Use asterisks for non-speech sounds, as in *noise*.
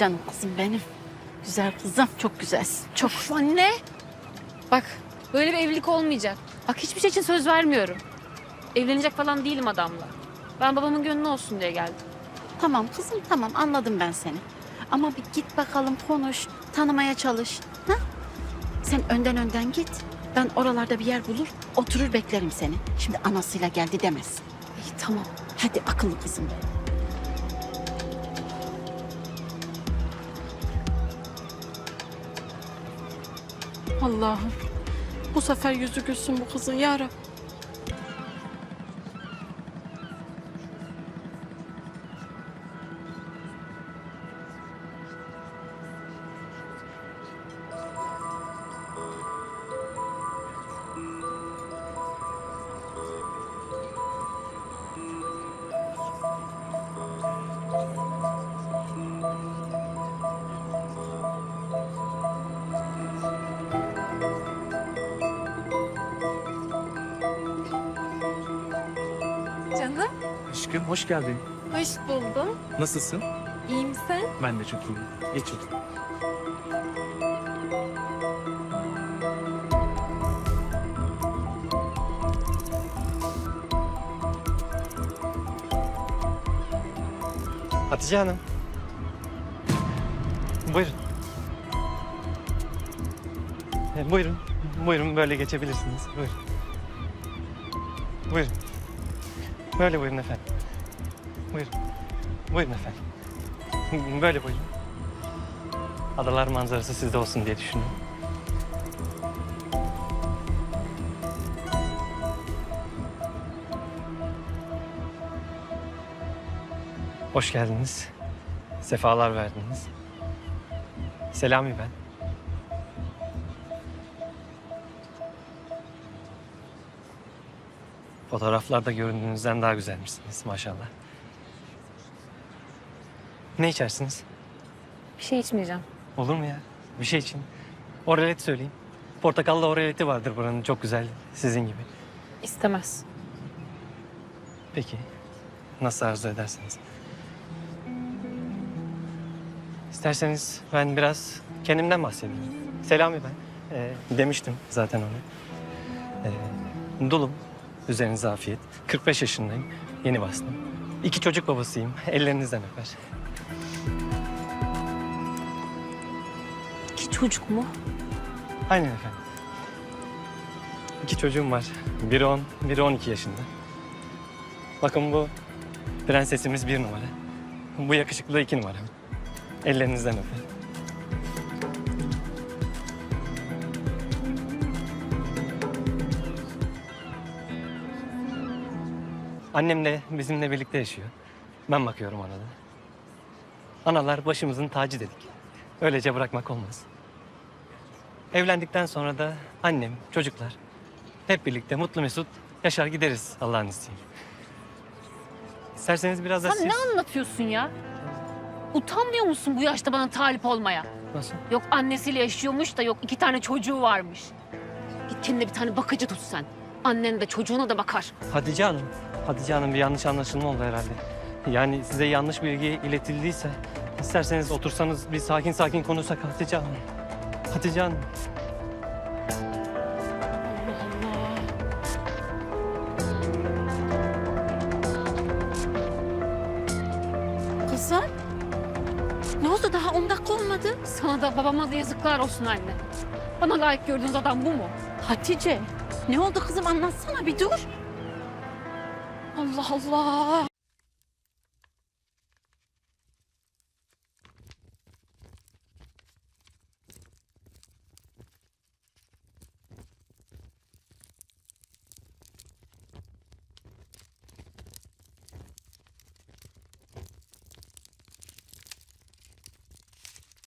Canım kızım benim. Güzel kızım. Çok güzelsin. Çok. Of anne. Bak böyle bir evlilik olmayacak. Bak hiçbir şey için söz vermiyorum. Evlenecek falan değilim adamla. Ben babamın gönlü olsun diye geldim. Tamam kızım tamam anladım ben seni. Ama bir git bakalım konuş. Tanımaya çalış. Ha? Sen önden önden git. Ben oralarda bir yer bulur, oturur beklerim seni. Şimdi anasıyla geldi demezsin. İyi tamam. Hadi akıllı kızım benim. Allah'ım. Bu sefer yüzü gülsün bu kızın ya Rab. Aşkım hoş geldin. Hoş buldum. Nasılsın? İyi misin? Ben de çok iyiyim. Geç otur. Hatice Hanım. Buyurun. E, buyurun. Buyurun böyle geçebilirsiniz. Buyurun. Buyurun. Böyle buyurun efendim. Buyurun. Buyurun efendim. *laughs* Böyle buyurun. Adalar manzarası sizde olsun diye düşündüm. Hoş geldiniz. Sefalar verdiniz. Selami ben. Fotoğraflarda göründüğünüzden daha güzelmişsiniz maşallah. Ne içersiniz? bir şey içmeyeceğim. Olur mu ya? Bir şey için. Oralet söyleyeyim. Portakallı oraleti vardır buranın çok güzel sizin gibi. İstemez. Peki. Nasıl arzu edersiniz? İsterseniz ben biraz kendimden bahsedeyim. Selami ben. Ee, demiştim zaten onu. Ee, dulum. Üzerinize afiyet. 45 yaşındayım. Yeni bastım. İki çocuk babasıyım. Ellerinizden öper. İki çocuk mu? Aynen efendim. İki çocuğum var. Biri 10, biri 12 yaşında. Bakın bu prensesimiz bir numara. Bu yakışıklı iki numara. Ellerinizden öperim. Annem de bizimle birlikte yaşıyor. Ben bakıyorum ona da. Analar başımızın tacı dedik. Öylece bırakmak olmaz. Evlendikten sonra da annem, çocuklar hep birlikte mutlu mesut yaşar gideriz Allah'ın izniyle. İsterseniz biraz da Sen siz... ne anlatıyorsun ya? Utanmıyor musun bu yaşta bana talip olmaya? Nasıl? Yok annesiyle yaşıyormuş da yok iki tane çocuğu varmış. Git kendine bir tane bakıcı tut sen. Annen de çocuğuna da bakar. Hatice Hanım, Hatice Hanım bir yanlış anlaşılma oldu herhalde. Yani size yanlış bilgi iletildiyse isterseniz otursanız bir sakin sakin konuşsak Hatice Hanım. Hatice Hanım. Kızım. Ne oldu daha 10 dakika olmadı? Sana da babama da yazıklar olsun anne. Bana layık gördüğünüz adam bu mu? Hatice. Ne oldu kızım anlatsana bir dur. Allah Allah.